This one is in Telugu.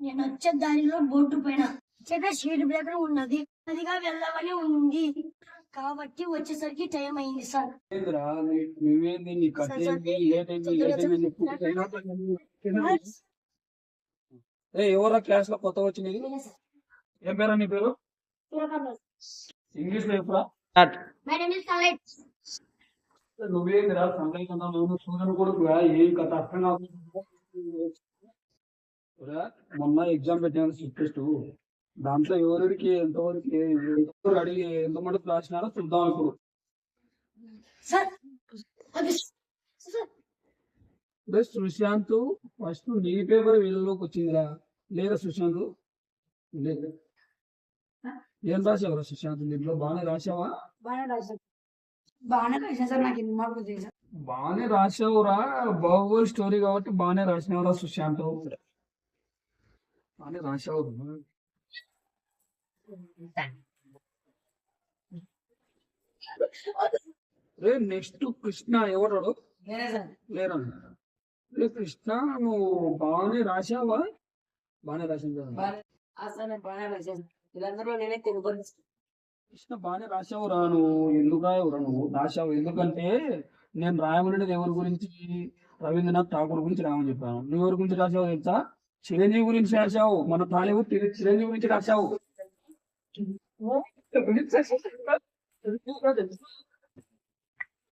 నేను వచ్చే దారిలో బోర్డు పైన. షీట్ బ్రేకర్ ఉన్నది. అదిగా వెళ్ళవని ఉంది. కాబట్టి వచ్చేసరికి టైం అయింది సార్. ఎవరా క్లాస్లో కొత్త వచ్చినాయి ఏం పేరా నీ పేరు? ఇంగ్లీష్లో చెప్పురా? మై నేమ్ ఇస్ కలెక్ట్ నువ్వేందిరా సంగతి కన్నా నువ్వు చూడను కొడుకురా ఏం కథ? అర్థం కాకుండా మొన్న ఎగ్జామ్ పెట్టాను స్లిప్ టెస్ట్. దాంట్లో ఎవరికి ఎంతవరకు అడిగి ఎంత మటుకు రాసినారో చూద్దాం ఇప్పుడు. సుశాంత్ ఫస్ట్ నీ పేపర్ వీళ్ళలోకి వచ్చిందిరా. లేదా సుశాంత్? లేదు. ఏం రాసావురా సుశాంత్ దీంట్లో బాగానే రాసావా బాగానే రాశాను సార్ నాకు ఎన్ని మార్కులు తెలుసు. బాగానే రాసావురా బాహుబలి స్టోరీ కాబట్టి బాగానే రాసినావురా సుశాంత్ బాగానే రాసావు రే నెక్స్ట్ కృష్ణ ఎవరు లేరా రే కృష్ణ నువ్వు బాగానే రాసావా బాగానే రాసావు కృష్ణ బాగానే రాసావురా నువ్వు. ఎందుకు రాయవురా నువ్వు? రాసావు ఎందుకంటే నేను రాయమనేది ఎవరి గురించి రవీంద్రనాథ్ ఠాకూర్ గురించి రాయమని చెప్పాను. నువ్వు ఎవరి గురించి రాసావు తెలుసా? చిరంజీవి గురించి రాసావు మన టాలీవుడ్ చిరంజీవి గురించి రాసావు